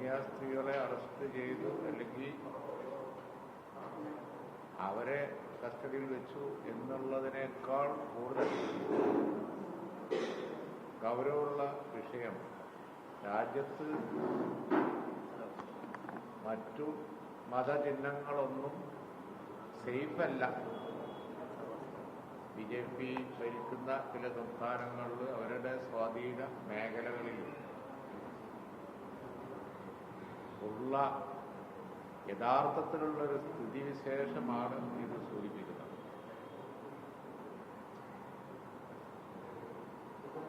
കന്യാസ്ത്രീകളെ arrest ചെയ്തു അല്ലെങ്കിൽ അവരെ കസ്റ്റഡിയിൽ വെച്ചു എന്നുള്ളതിനേക്കാൾ കൂടുതൽ ഗൗരവമുള്ള വിഷയം രാജ്യത്ത് മറ്റു മതചിഹ്നങ്ങളൊന്നും സേഫല്ല. ബി ജെ പി ഭരിക്കുന്ന ചില സംസ്ഥാനങ്ങളിൽ അവരുടെ സ്വാധീന മേഖലകളിൽ ഉള്ള യഥാർത്ഥത്തിലുള്ള ഒരു സ്ഥിതിവിശേഷമാണ് ഇത് സൂചിപ്പിക്കുന്നത്.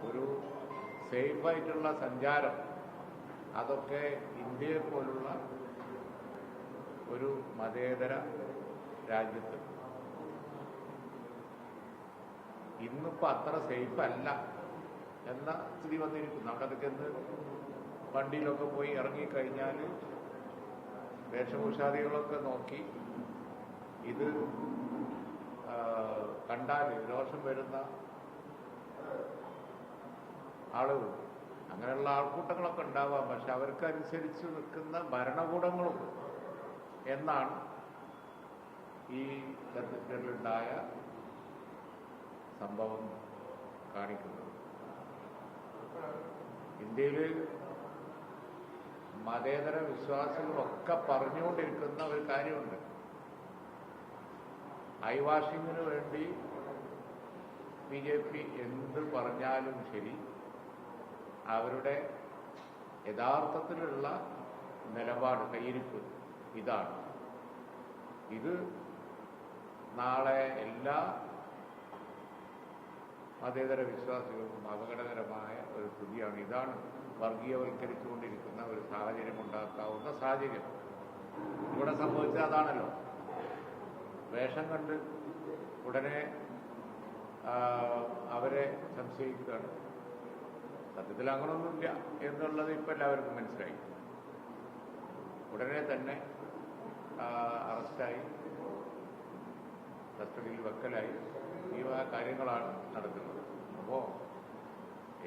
ഒരു സേഫായിട്ടുള്ള സഞ്ചാരം അതൊക്കെ ഇന്ത്യയെ പോലുള്ള ഒരു മതേതര രാജ്യത്ത്. ഇന്നിപ്പോ അത്ര സേഫ് അല്ല എന്ന സ്ഥിതി വന്നിരിക്കുന്നു. അവിടെ ചെന്ന് വണ്ടിയിലൊക്കെ പോയി ഇറങ്ങിക്കഴിഞ്ഞാൽ വേഷഭൂഷാദികളൊക്കെ നോക്കി ഇത് കണ്ടാൽ രോഷം വരുന്ന ആളുകൾ അങ്ങനെയുള്ള ആൾക്കൂട്ടങ്ങളൊക്കെ ഉണ്ടാവാം. പക്ഷെ അവർക്കനുസരിച്ച് നിൽക്കുന്ന ഭരണകൂടങ്ങളും എന്നാണ് ഈ ഛത്തീസ്ഗഡിലുണ്ടായ സംഭവം കാണിക്കുന്നത്. ഇന്ത്യയിൽ മതേതര വിശ്വാസികളൊക്കെ പറഞ്ഞുകൊണ്ടിരിക്കുന്ന ഒരു കാര്യമുണ്ട്. ഐ വാഷിങ്ങിന് വേണ്ടി ബി ജെ പി എന്ത് പറഞ്ഞാലും ശരി അവരുടെ യഥാർത്ഥത്തിലുള്ള നിലപാട് കയ്യിരിപ്പ് ഇതാണ്. ഇത് നാളെ എല്ലാ മതേതര വിശ്വാസികൾക്കും അപകടകരമായ ഒരു സ്ഥിതിയാണ്. ഇതാണ് വർഗീയവൽക്കരിച്ചുകൊണ്ടിരിക്കുന്ന ഒരു സാഹചര്യം ഉണ്ടാക്കാവുന്ന സാഹചര്യം. ഇവിടെ സംഭവിച്ചത് അതാണല്ലോ. വേഷം കണ്ട് ഉടനെ അവരെ സംശയിക്കുകയാണ്. സത്യത്തിൽ അങ്ങനൊന്നുമില്ല എന്നുള്ളത് ഇപ്പം എല്ലാവർക്കും മനസ്സിലായി. ഉടനെ തന്നെ അറസ്റ്റായി. കസ്റ്റഡിയിൽ വെക്കലായി. ഈ വക കാര്യങ്ങളാണ് നടക്കുന്നത്. അപ്പോൾ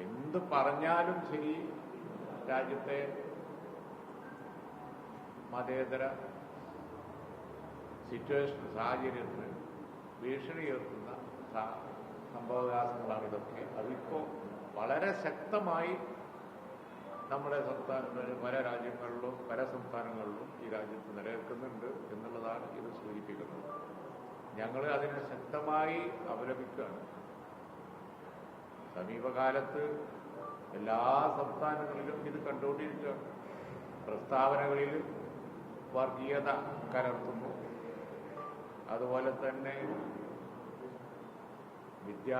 എന്ത് പറഞ്ഞാലും ശരി രാജ്യത്തെ മതേതര സിറ്റുവേഷൻ സാഹചര്യത്തിന് ഭീഷണി ഉയർത്തുന്ന സംഭവവികാസങ്ങളാണ് ഇതൊക്കെ. അതിപ്പോൾ വളരെ ശക്തമായി നമ്മുടെ സംസ്ഥാന പല രാജ്യങ്ങളിലും പല സംസ്ഥാനങ്ങളിലും ഈ രാജ്യത്ത് നിലനിൽക്കുന്നുണ്ട് എന്നുള്ളതാണ് ഇത് സൂചിപ്പിക്കുന്നത്. ഞങ്ങൾ അതിനെ ശക്തമായി അപലപിക്കുകയാണ്. സമീപകാലത്ത് എല്ലാ സംസ്ഥാനങ്ങളിലും ഇത് കണ്ടുകൊണ്ടിരിക്കുകയാണ്. പ്രസ്താവനകളിൽ വർഗീയത കലർത്തുന്നു. അതുപോലെ തന്നെ വിദ്യാ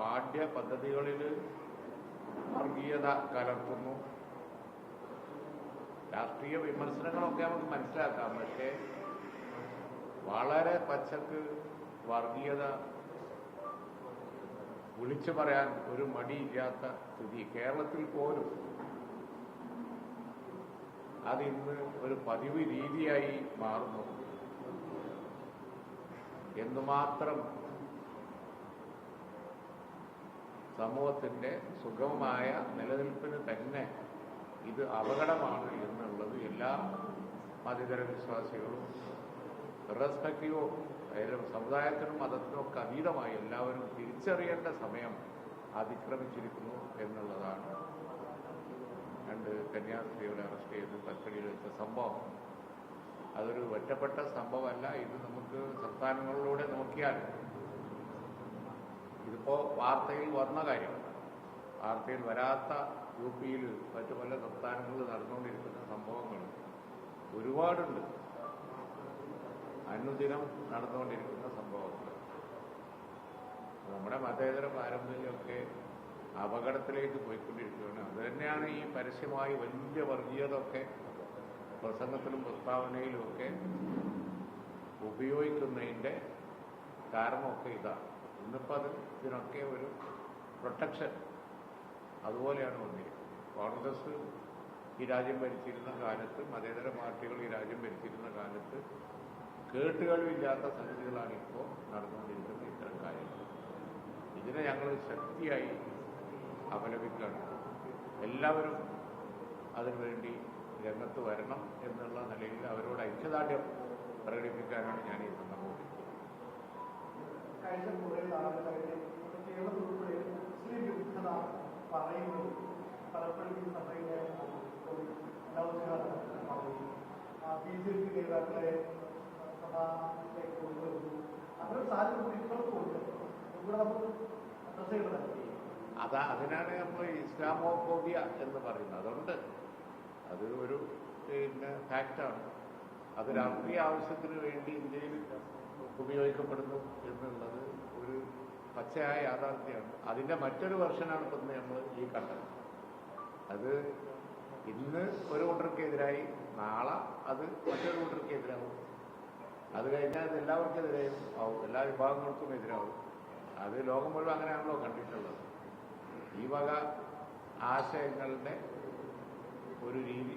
പാഠ്യ പദ്ധതികളിൽ വർഗീയത കലർത്തുന്നു. രാഷ്ട്രീയ വിമർശനങ്ങളൊക്കെ നമുക്ക് മനസ്സിലാക്കാം. പക്ഷേ വളരെ പച്ചക്ക് വർഗീയത വിളിച്ചു പറയാൻ ഒരു മടിയില്ലാത്ത സ്ഥിതി. കേരളത്തിൽ പോലും അതിന്ന് ഒരു പതിവ് രീതിയായി മാറുന്നു. എന്തുമാത്രം സമൂഹത്തിന്റെ സുഗമമായ നിലനിൽപ്പിന് തന്നെ ഇത് അപകടമാണ് എന്നുള്ളത് എല്ലാ മതേതര വിശ്വാസികളും റെസ്പെക്റ്റീവ് സമുദായത്തിനും മതത്തിനും അതീതമായി എല്ലാവരും തിരിച്ചറിയേണ്ട സമയം അതിക്രമിച്ചിരിക്കുന്നു എന്നുള്ളതാണ്. രണ്ട് കന്യാസ്ത്രീകളെ അറസ്റ്റ് ചെയ്ത് കസ്റ്റഡിയിൽ വെച്ച സംഭവം. അതൊരു ഒറ്റപ്പെട്ട സംഭവമല്ല. ഇത് നമുക്ക് സംസ്ഥാനങ്ങളിലൂടെ നോക്കിയാൽ ഇതിപ്പോ വാർത്തയിൽ വന്ന കാര്യം. വാർത്തയിൽ വരാത്ത യു പിയിൽ മറ്റു പല സംസ്ഥാനങ്ങളിൽ നടന്നുകൊണ്ടിരിക്കുന്ന സംഭവങ്ങൾ ഒരുപാടുണ്ട്. അനുദിനം നടന്നുകൊണ്ടിരിക്കുന്ന സംഭവങ്ങൾ. നമ്മുടെ മതേതര പാരമ്പര്യമൊക്കെ അപകടത്തിലേക്ക് പോയിക്കൊണ്ടിരിക്കുകയാണ്. അത് തന്നെയാണ് ഈ പരസ്യമായി വലിയ വർഗീയതൊക്കെ പ്രസംഗത്തിലും പ്രസ്താവനയിലുമൊക്കെ ഉപയോഗിക്കുന്നതിന്റെ കാരണമൊക്കെ ഇതാണ് ഇന്നിപ്പോൾ അത് ഇതിനൊക്കെ ഒരു പ്രൊട്ടക്ഷൻ അതുപോലെയാണ് വന്നിരിക്കുന്നത്. കോൺഗ്രസ് ഈ രാജ്യം ഭരിച്ചിരുന്ന കാലത്ത് മതേതര പാർട്ടികൾ ഈ രാജ്യം ഭരിച്ചിരുന്ന കാലത്ത് കേട്ടുകളിവില്ലാത്ത സംഗതികളാണ് ഇപ്പോൾ നടന്നുകൊണ്ടിരിക്കുന്നത് ഇത്തരം കാര്യങ്ങൾ. ഇതിനെ ഞങ്ങൾ ശക്തിയായി അവലംബിക്കണം എല്ലാവരും അതിനുവേണ്ടി രംഗത്ത് വരണം എന്നുള്ള നിലയിൽ അവരോട് ഐക്യദാർഢ്യം പ്രകടിപ്പിക്കാനാണ് ഞാൻ ഈ സന്ദർഭം കഴിഞ്ഞ പറയുന്നത്. അതാ അതിനാണ് നമ്മൾ ഇസ്ലാമോഫോബിയ എന്ന് പറയുന്നത്. അതുണ്ട് അത് ഒരു പിന്നെ ഫാക്റ്റാണ് അത് രാഷ്ട്രീയ ആവശ്യത്തിന് വേണ്ടി ഇന്ത്യയിൽ ഉപയോഗിക്കപ്പെടുന്നു എന്നുള്ളത് ഒരു പച്ചയായ യാഥാർത്ഥ്യമാണ്. അതിന്റെ മറ്റൊരു വെർഷനാണ് ഇപ്പം നമ്മൾ ഈ കണ്ടത്. അത് ഇന്ന് ഒരു കൂട്ടർക്കെതിരായി നാളെ അത് മറ്റൊരു കൂട്ടർക്കെതിരാവും അത് കഴിഞ്ഞാൽ അത് എല്ലാവർക്കും എതിരെയും ആവും. എല്ലാ വിഭാഗങ്ങൾക്കും എതിരാവും. അത് ലോകം മുഴുവൻ അങ്ങനെയാണല്ലോ കണ്ടിട്ടുള്ളത്. ഈ വക ആശയങ്ങളുടെ ഒരു രീതി